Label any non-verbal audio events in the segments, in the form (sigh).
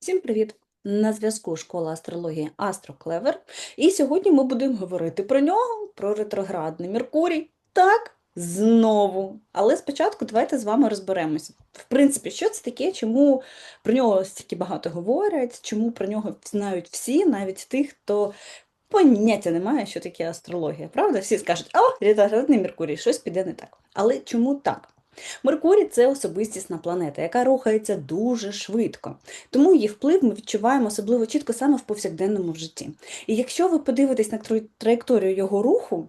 Всім привіт! На зв'язку школа астрології AstroClever. І сьогодні ми будемо говорити про нього, про ретроградний Меркурій. Так, знову. Але спочатку давайте з вами розберемося. В принципі, що це таке, чому про нього стільки багато говорять, чому про нього знають всі, навіть тих, хто поняття не має, що таке астрологія. Правда? Всі скажуть, о, ретроградний Меркурій, щось піде не так. Але чому так? Меркурій це особистісна планета, яка рухається дуже швидко. Тому її вплив ми відчуваємо особливо чітко саме в повсякденному житті. І якщо ви подивитесь на траєкторію його руху,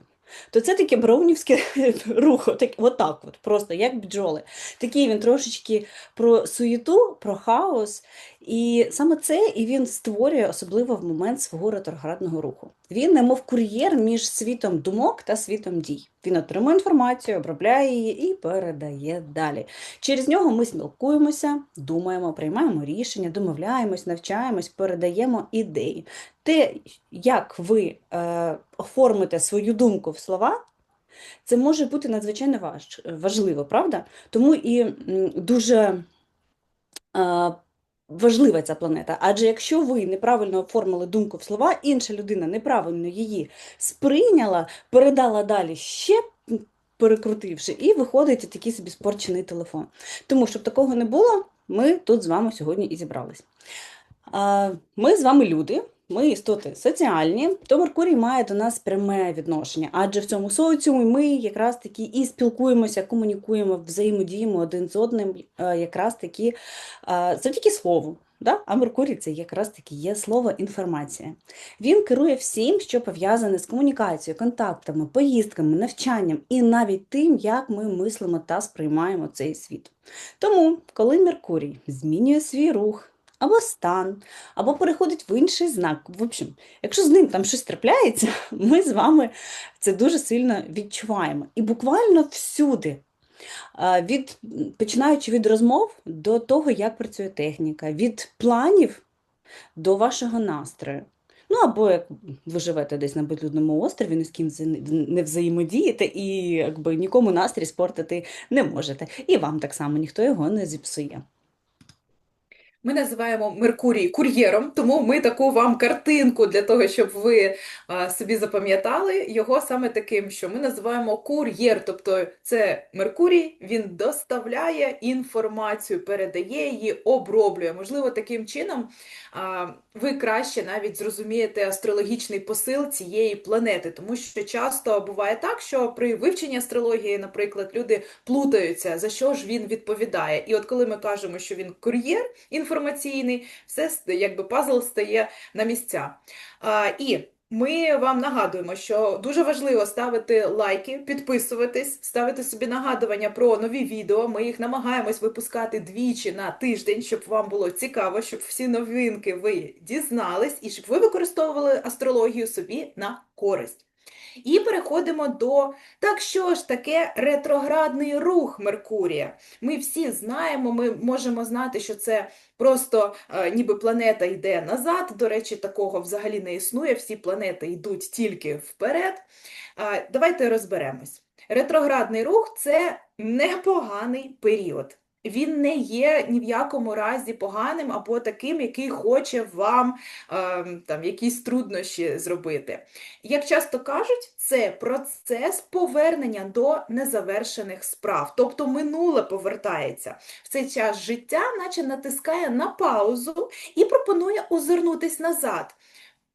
то це таке броунівське (laughs) рух, так, отак, от, просто як бджоли. Такий він трошечки про суєту, про хаос. І саме це і він створює особливо в момент свого ретроградного руху. Він немов кур'єр між світом думок та світом дій. Він отримує інформацію, обробляє її і передає далі. Через нього ми спілкуємося, думаємо, приймаємо рішення, домовляємось, навчаємось, передаємо ідеї. Те, як ви е, оформите свою думку в слова, це може бути надзвичайно важ, важливо, правда? Тому і дуже е, важлива ця планета. Адже якщо ви неправильно оформили думку в слова, інша людина неправильно її сприйняла, передала далі ще. Перекрутивши, і виходить такий собі спорчений телефон. Тому, щоб такого не було, ми тут з вами сьогодні і зібрались. Ми з вами люди, ми істоти соціальні, то Меркурій має до нас пряме відношення, адже в цьому соціумі ми якраз таки і спілкуємося, комунікуємо, взаємодіємо один з одним, е, якраз таки е, завдяки слову. Да? А Меркурій це якраз таки є слово інформація. Він керує всім, що пов'язане з комунікацією, контактами, поїздками, навчанням і навіть тим, як ми мислимо та сприймаємо цей світ. Тому, коли Меркурій змінює свій рух або стан, або переходить в інший знак, в общем, якщо з ним там щось трапляється, (laughs) ми з вами це дуже сильно відчуваємо. І буквально всюди. Від, починаючи від розмов до того, як працює техніка, від планів до вашого настрою. Ну, або як ви живете десь на безлюдному острові, ні з ким не взаємодієте, і якби нікому настрій спортити не можете. І вам так само ніхто його не зіпсує. Ми називаємо Меркурій кур'єром, тому ми таку вам картинку для того, щоб ви а, собі запам'ятали його саме таким, що ми називаємо кур'єр, тобто це Меркурій, він доставляє інформацію, передає її, оброблює. Можливо, таким чином ви краще навіть зрозумієте астрологічний посил цієї планети, тому що часто буває так, що при вивченні астрології, наприклад, люди плутаються, за що ж він відповідає. І от коли ми кажемо, що він кур'єр інформаційний, все якби пазл стає на місця. А, і ми вам нагадуємо, що дуже важливо ставити лайки, підписуватись, ставити собі нагадування про нові відео. Ми їх намагаємось випускати двічі на тиждень, щоб вам було цікаво, щоб всі новинки ви дізнались і щоб ви використовували астрологію собі на користь. І переходимо до так що ж таке ретроградний рух Меркурія. Ми всі знаємо, ми можемо знати, що це просто е, ніби планета йде назад. До речі, такого взагалі не існує. Всі планети йдуть тільки вперед. Е, давайте розберемось. Ретроградний рух це непоганий період. Він не є ні в якому разі поганим або таким, який хоче вам ем, там якісь труднощі зробити. Як часто кажуть, це процес повернення до незавершених справ, тобто минуле повертається. В цей час життя, наче натискає на паузу і пропонує озирнутись назад.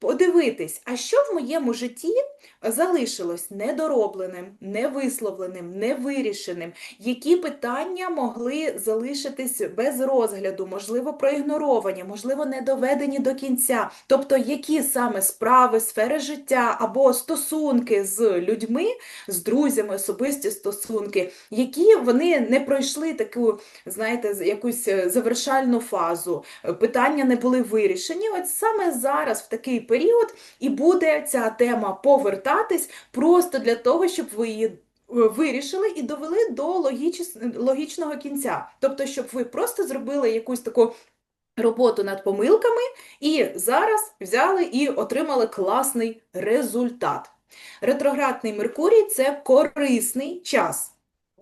Подивитись, а що в моєму житті залишилось недоробленим, невисловленим, невирішеним, які питання могли залишитись без розгляду, можливо, проігноровані, можливо, не доведені до кінця. Тобто, які саме справи, сфери життя або стосунки з людьми, з друзями, особисті стосунки, які вони не пройшли таку, знаєте, якусь е, завершальну фазу, питання не були вирішені. От саме зараз, в такий період, і буде ця тема повертатись просто для того, щоб ви її е, вирішили і довели до логіч... логічного кінця. Тобто, щоб ви просто зробили якусь таку роботу над помилками і зараз взяли і отримали класний результат. Ретроградний Меркурій це корисний час.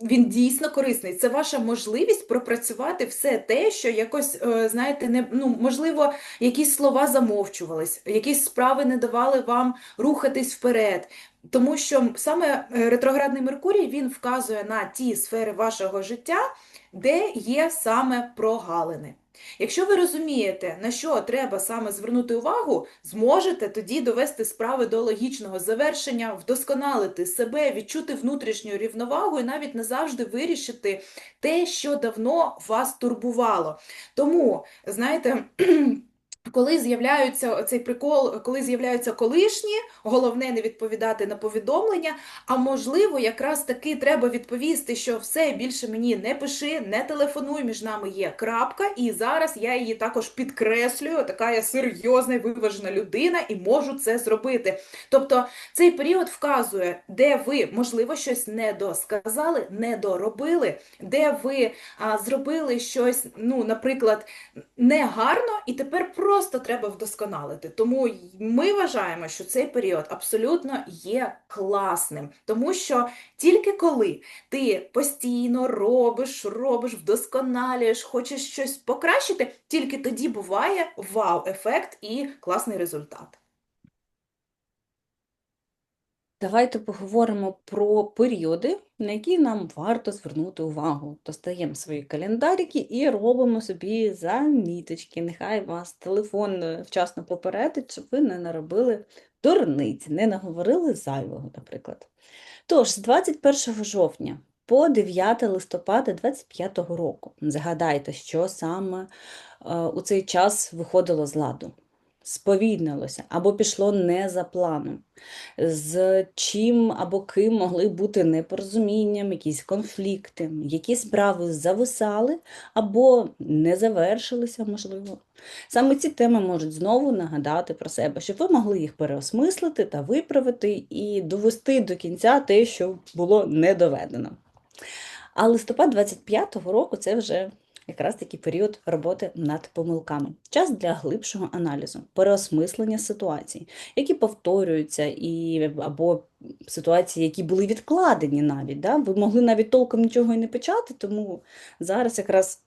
Він дійсно корисний. Це ваша можливість пропрацювати все те, що якось, е, знаєте, не, ну, можливо, якісь слова замовчувались, якісь справи не давали вам рухатись вперед. Тому що саме е, ретроградний Меркурій він вказує на ті сфери вашого життя, де є саме прогалини. Якщо ви розумієте, на що треба саме звернути увагу, зможете тоді довести справи до логічного завершення, вдосконалити себе, відчути внутрішню рівновагу і навіть назавжди вирішити те, що давно вас турбувало. Тому, знаєте, (clears throat) коли з'являються цей прикол, коли з'являються колишні, головне не відповідати на повідомлення. А можливо, якраз таки треба відповісти, що все більше мені не пиши, не телефонуй, між нами є крапка, і зараз я її також підкреслюю. Така я серйозна і виважена людина і можу це зробити. Тобто цей період вказує, де ви, можливо, щось не досказали, не доробили, де ви а, зробили щось, ну, наприклад, негарно, і тепер просто треба вдосконалити. Тому ми вважаємо, що цей період абсолютно є класним, тому що тільки коли ти постійно робиш, робиш, вдосконалюєш, хочеш щось покращити, тільки тоді буває вау-ефект і класний результат. Давайте поговоримо про періоди, на які нам варто звернути увагу. Достаємо свої календарики і робимо собі заміточки. Нехай вас телефон е, вчасно попередить, щоб ви не наробили дурниці, не наговорили зайвого, наприклад. Тож, з 21 жовтня по 9 листопада 25 року згадайте, що саме е, у цей час виходило з ладу, сповільнилося або пішло не за планом з чим або ким могли бути непорозумінням, якісь конфлікти, які справи зависали або не завершилися, можливо. Саме ці теми можуть знову нагадати про себе, щоб ви могли їх переосмислити та виправити і довести до кінця те, що було не доведено. А листопад 25-го року це вже якраз такий період роботи над помилками. Час для глибшого аналізу, переосмислення ситуацій, які повторюються, і, або ситуації, які були відкладені навіть. Да? Ви могли навіть толком нічого і не почати, тому зараз якраз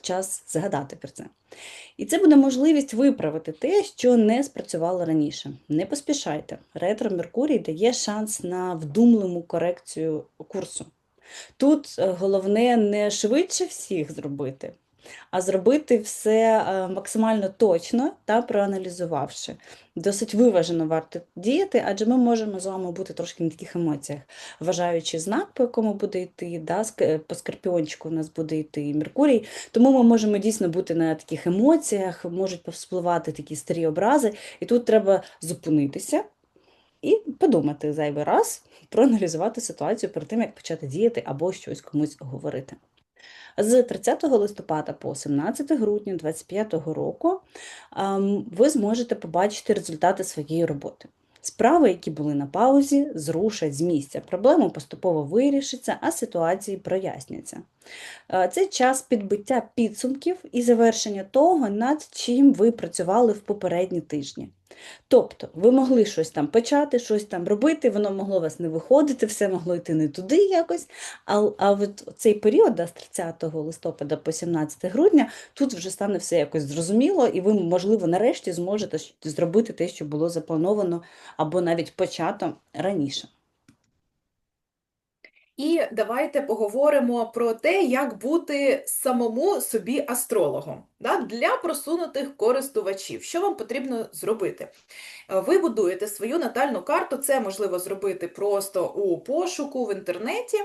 час згадати про це. І це буде можливість виправити те, що не спрацювало раніше. Не поспішайте. Ретро Меркурій дає шанс на вдумливу корекцію курсу. Тут е, головне не швидше всіх зробити, а зробити все е, максимально точно та проаналізувавши. Досить виважено варто діяти, адже ми можемо з вами бути трошки на таких емоціях, вважаючи знак, по якому буде йти, да, по скорпіончику у нас буде йти Меркурій. Тому ми можемо дійсно бути на таких емоціях, можуть повспливати такі старі образи, і тут треба зупинитися і подумати зайвий раз, проаналізувати ситуацію перед тим, як почати діяти або щось комусь говорити. З 30 листопада по 17 грудня 2025 року ем, ви зможете побачити результати своєї роботи. Справи, які були на паузі, зрушать з місця. Проблема поступово вирішиться, а ситуації проясняться. Е, Це час підбиття підсумків і завершення того, над чим ви працювали в попередні тижні. Тобто, ви могли щось там почати, щось там робити, воно могло у вас не виходити, все могло йти не туди якось. А, а от цей період, да, з 30 листопада по 17 грудня, тут вже стане все якось зрозуміло, і ви, можливо, нарешті зможете зробити те, що було заплановано або навіть почато раніше. І давайте поговоримо про те, як бути самому собі астрологом да, для просунутих користувачів. Що вам потрібно зробити? Е, Ви будуєте свою натальну карту, це можливо зробити просто у пошуку в інтернеті.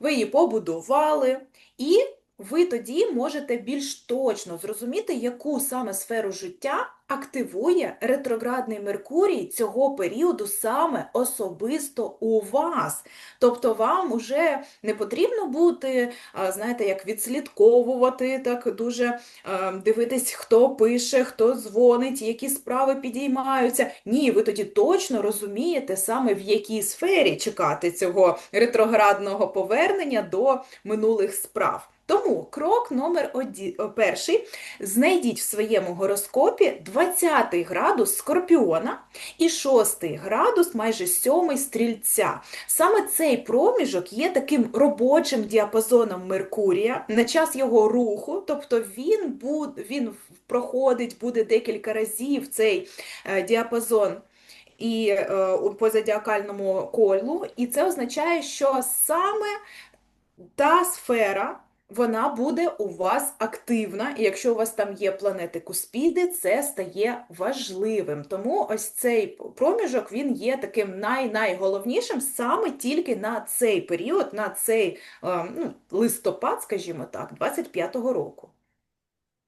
Ви її побудували, і ви тоді можете більш точно зрозуміти, яку саме сферу життя активує ретроградний Меркурій цього періоду саме особисто у вас. Тобто вам уже не потрібно бути, знаєте, як відслідковувати, так дуже дивитись, хто пише, хто дзвонить, які справи підіймаються. Ні, ви тоді точно розумієте саме в якій сфері чекати цього ретроградного повернення до минулих справ. Тому крок номер оді- перший. Знайдіть в своєму гороскопі 20 градус Скорпіона і 6 градус, майже 7 стрільця. Саме цей проміжок є таким робочим діапазоном Меркурія на час його руху, тобто він, буд, він проходить, буде декілька разів цей е, діапазон і е, у позадіакальному колу, і це означає, що саме та сфера. Вона буде у вас активна, і якщо у вас там є планети Куспіди, це стає важливим. Тому ось цей проміжок він є таким най-найголовнішим саме тільки на цей період, на цей е, ну, листопад, скажімо так, 25-го року.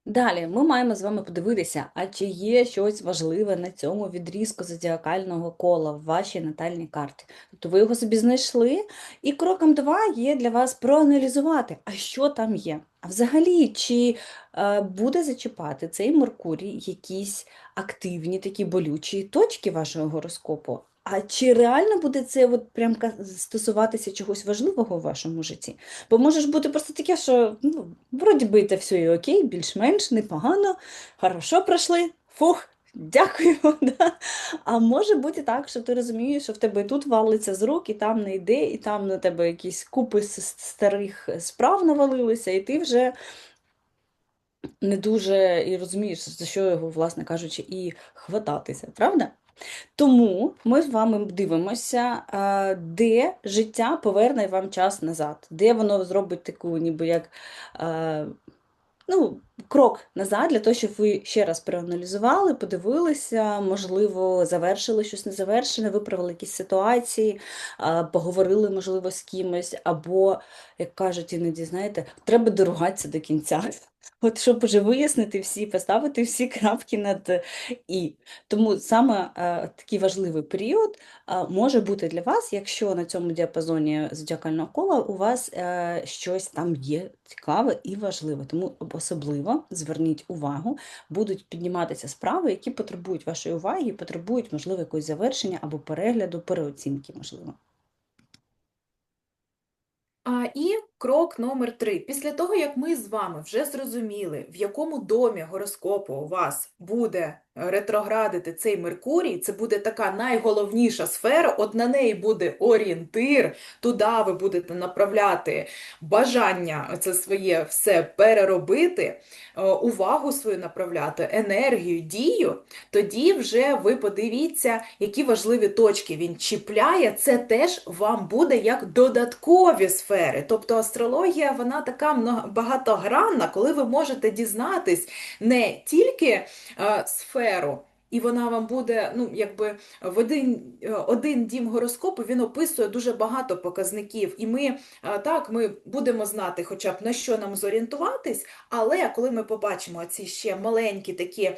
Далі ми маємо з вами подивитися, а чи є щось важливе на цьому відрізку зодіакального кола в вашій натальній карті. Тобто ви його собі знайшли, і кроком два є для вас проаналізувати, а що там є. А взагалі, чи е, буде зачіпати цей Меркурій якісь активні такі болючі точки вашого гороскопу? А чи реально буде це от прям стосуватися чогось важливого в вашому житті? Бо може ж бути просто таке, що ну, вроді би це все і окей, більш-менш непогано, хорошо пройшли, фух, дякуємо. (laughs) Да? А може бути так, що ти розумієш, що в тебе тут валиться з рук, і там не йде, і там на тебе якісь купи старих справ навалилися, і ти вже не дуже і розумієш, за що його, власне кажучи, і хвататися, правда? Тому ми з вами дивимося, де життя поверне вам час назад, де воно зробить таку, ніби як ну, крок назад, для того, щоб ви ще раз проаналізували, подивилися, можливо, завершили щось незавершене, виправили якісь ситуації, поговорили, можливо, з кимось, або, як кажуть іноді, знаєте, треба доругатися до кінця. От щоб вже вияснити всі, поставити всі (laughs) крапки над і. Тому саме е, такий важливий період е, може бути для вас, якщо на цьому діапазоні зодіакального кола у вас е, щось там є цікаве і важливе. Тому особливо зверніть увагу, будуть підніматися справи, які потребують вашої уваги, потребують, можливо, якогось завершення або перегляду, переоцінки, можливо. А, і крок номер три. Після того, як ми з вами вже зрозуміли, в якому домі гороскопу у вас буде ретроградити цей Меркурій, це буде така найголовніша сфера, от на неї буде орієнтир, туди ви будете направляти бажання це своє все переробити, е, увагу свою направляти, енергію, дію, тоді вже ви подивіться, які важливі точки він чіпляє. Це теж вам буде як додаткові сфери. Тобто астрологія, вона така багатогранна, коли ви можете дізнатись не тільки е, сферу, і вона вам буде, ну, якби в один, е, один дім гороскопу він описує дуже багато показників. І ми е, так, ми будемо знати, хоча б на що нам зорієнтуватись, але коли ми побачимо ці ще маленькі такі е,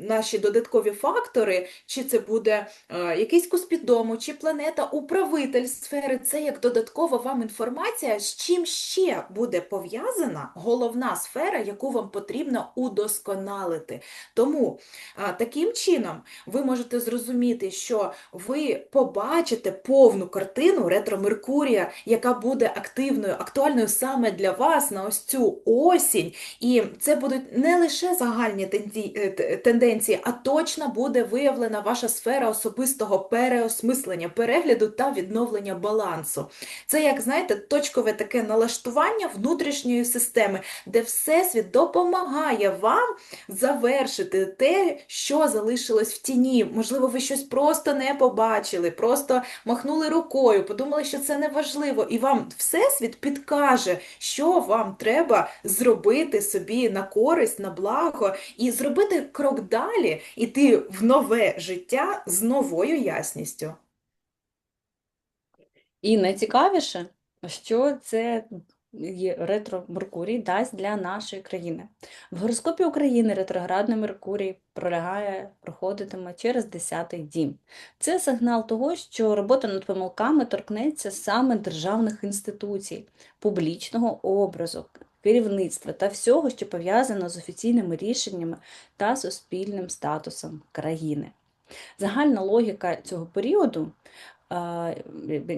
наші додаткові фактори, чи це буде е, якийсь куспідому, чи планета управитель сфери, це як додаткова вам інформація, з чим ще буде пов'язана головна сфера, яку вам потрібно удосконалити. Тому а, таким чином ви можете зрозуміти, що ви побачите повну картину ретро Меркурія, яка буде активною, актуальною саме для вас на ось цю осінь. І це будуть не лише загальні е, тенденції, а точно буде виявлена ваша сфера особистого переосмислення, перегляду та відновлення балансу. Це, як знаєте, точкове таке налаштування внутрішньої системи, де Всесвіт допомагає вам завершити те, що залишилось в тіні. Можливо, ви щось просто не побачили, просто махнули рукою, подумали, що це не важливо, і вам Всесвіт підкаже, що вам треба зробити собі на користь, на благо, і зробити крок далі, іти в нове життя з новою ясністю. І найцікавіше, що це ретро Меркурій дасть для нашої країни. В гороскопі України ретроградний Меркурій пролягає, проходитиме через 10-й дім. Це сигнал того, що робота над помилками торкнеться саме державних інституцій, публічного образу, керівництва та всього, що пов'язано з офіційними рішеннями та суспільним статусом країни. Загальна логіка цього періоду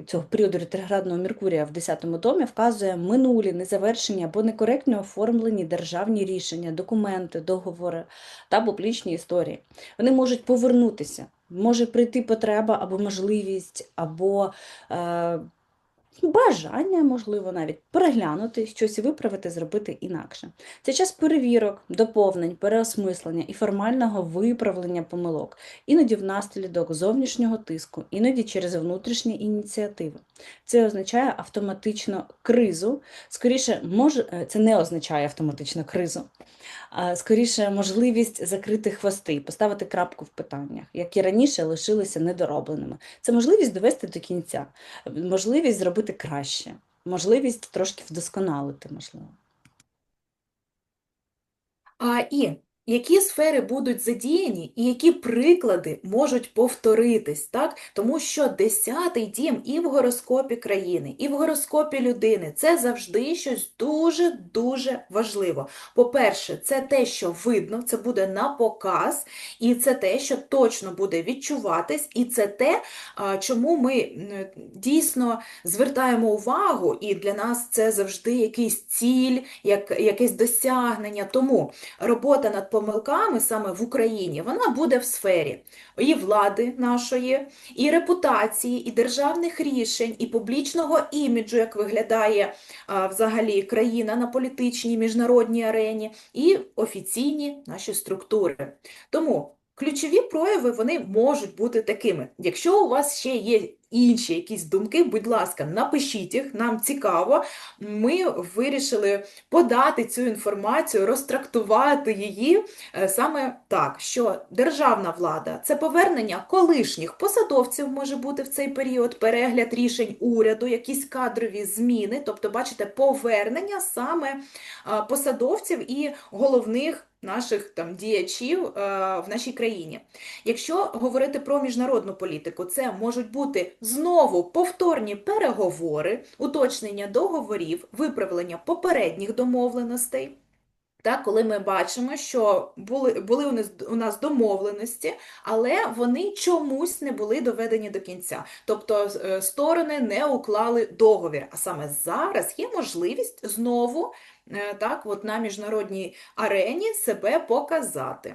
цього періоду ретроградного Меркурія в 10-му домі вказує минулі, незавершені або некоректно оформлені державні рішення, документи, договори та публічні історії. Вони можуть повернутися, може прийти потреба або можливість, або е, бажання, можливо, навіть переглянути щось виправити, зробити інакше. Це час перевірок, доповнень, переосмислення і формального виправлення помилок, іноді внаслідок зовнішнього тиску, іноді через внутрішні ініціативи. Це означає автоматично кризу. Скоріше, може, е, це не означає автоматично кризу, а скоріше можливість закрити хвости поставити крапку в питаннях, які раніше лишилися недоробленими. Це можливість довести до кінця, можливість зробити краще, можливість трошки вдосконалити, можливо. А, і які сфери будуть задіяні, і які приклади можуть повторитись, так? Тому що десятий дім і в гороскопі країни, і в гороскопі людини це завжди щось дуже-дуже важливо. По-перше, це те, що видно, це буде на показ, і це те, що точно буде відчуватись, і це те, чому ми дійсно звертаємо увагу, і для нас це завжди якийсь ціль, як, якесь досягнення. Тому робота над помилками саме в Україні, вона буде в сфері і влади нашої, і репутації, і державних рішень, і публічного іміджу, як виглядає а, взагалі країна на політичній міжнародній арені, і офіційні наші структури. Тому ключові прояви вони можуть бути такими. Якщо у вас ще є інші якісь думки, будь ласка, напишіть їх, нам цікаво. Ми вирішили подати цю інформацію, розтрактувати її е, саме так, що державна влада це повернення колишніх посадовців може бути в цей період, перегляд рішень уряду, якісь кадрові зміни, тобто, бачите, повернення саме посадовців і головних. Наших там діячів е, в нашій країні. Якщо говорити про міжнародну політику, це можуть бути знову повторні переговори, уточнення договорів, виправлення попередніх домовленостей. Так, коли ми бачимо, що були, були у нас, у нас домовленості, але вони чомусь не були доведені до кінця. Тобто е, сторони не уклали договір. А саме зараз є можливість знову так, от на міжнародній арені себе показати.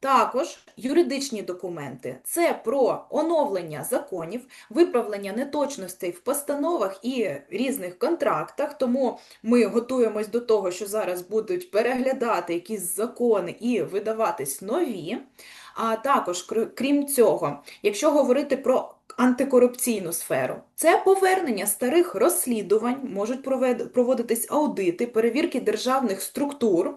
Також юридичні документи це про оновлення законів, виправлення неточностей в постановах і різних контрактах. Тому ми готуємось до того, що зараз будуть переглядати якісь закони і видаватись нові. А також, крім цього, якщо говорити про антикорупційну сферу, це повернення старих розслідувань, можуть проводитись аудити, перевірки державних структур.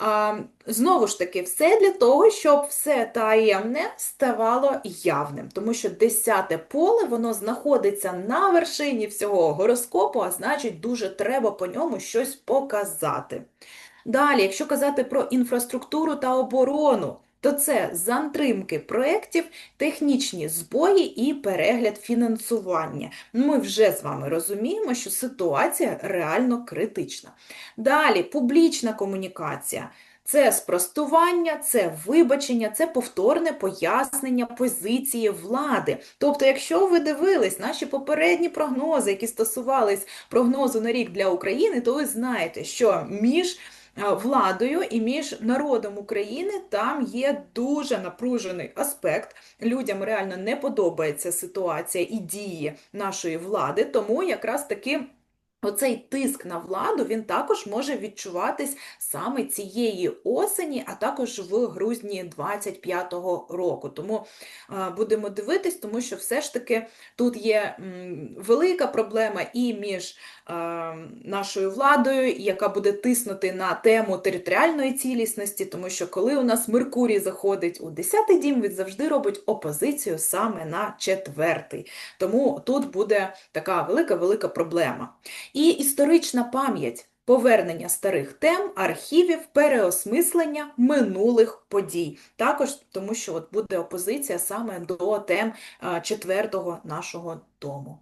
А, знову ж таки, все для того, щоб все таємне ставало явним, тому що десяте поле воно знаходиться на вершині всього гороскопу, а значить, дуже треба по ньому щось показати. Далі, якщо казати про інфраструктуру та оборону, то це затримки проєктів, технічні збої і перегляд фінансування. Ми вже з вами розуміємо, що ситуація реально критична. Далі, публічна комунікація. Це спростування, це вибачення, це повторне пояснення позиції влади. Тобто, якщо ви дивились наші попередні прогнози, які стосувались прогнозу на рік для України, то ви знаєте, що між владою і між народом України там є дуже напружений аспект. Людям реально не подобається ситуація і дії нашої влади, тому якраз таки. Оцей тиск на владу він також може відчуватись саме цієї осені, а також в грудні 25-го року. Тому е, будемо дивитись, тому що все ж таки тут є велика проблема і між е, нашою владою, яка буде тиснути на тему територіальної цілісності, тому що коли у нас Меркурій заходить у 10-й дім, він завжди робить опозицію саме на четвертий. Тому тут буде така велика-велика проблема. І історична пам'ять, повернення старих тем, архівів, переосмислення минулих подій. Також тому, що от буде опозиція саме до тем четвертого нашого дому.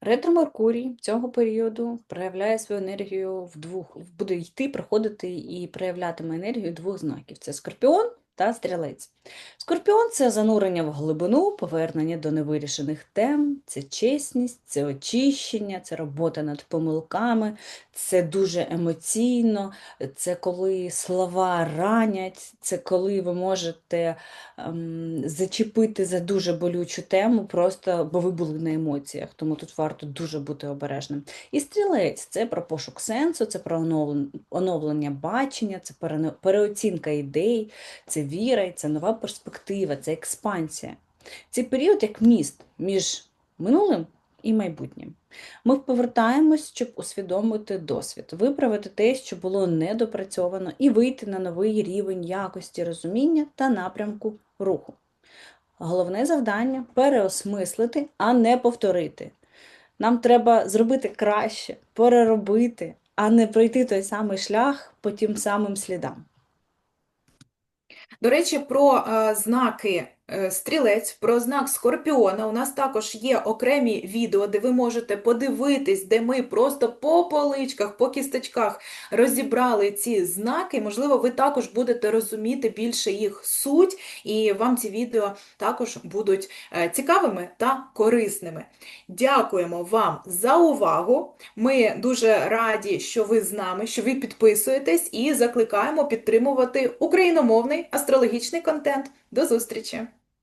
Ретро Меркурій цього періоду проявляє свою енергію в двох, буде йти, проходити і проявлятиме енергію двох знаків: це Скорпіон та стрілець. Скорпіон це занурення в глибину, повернення до невирішених тем, це чесність, це очищення, це робота над помилками, це дуже емоційно, це коли слова ранять, це коли ви можете ем, зачепити за дуже болючу тему, просто бо ви були на емоціях, тому тут варто дуже бути обережним. І стрілець це про пошук сенсу, це про оновлення бачення, це переоцінка ідей, це віра, це нова перспектива, це експансія. Цей період як міст між минулим і майбутнім. Ми повертаємось, щоб усвідомити досвід, виправити те, що було недопрацьовано, і вийти на новий рівень якості розуміння та напрямку руху. Головне завдання переосмислити, а не повторити. Нам треба зробити краще, переробити, а не пройти той самий шлях по тим самим слідам. До речі, про е, знаки стрілець, про знак скорпіона. У нас також є окремі відео, де ви можете подивитись, де ми просто по поличках, по кісточках розібрали ці знаки. Можливо, ви також будете розуміти більше їх суть, і вам ці відео також будуть е, цікавими та корисними. Дякуємо вам за увагу. Ми дуже раді, що ви з нами, що ви підписуєтесь і закликаємо підтримувати україномовний астрологічний контент. До зустрічі!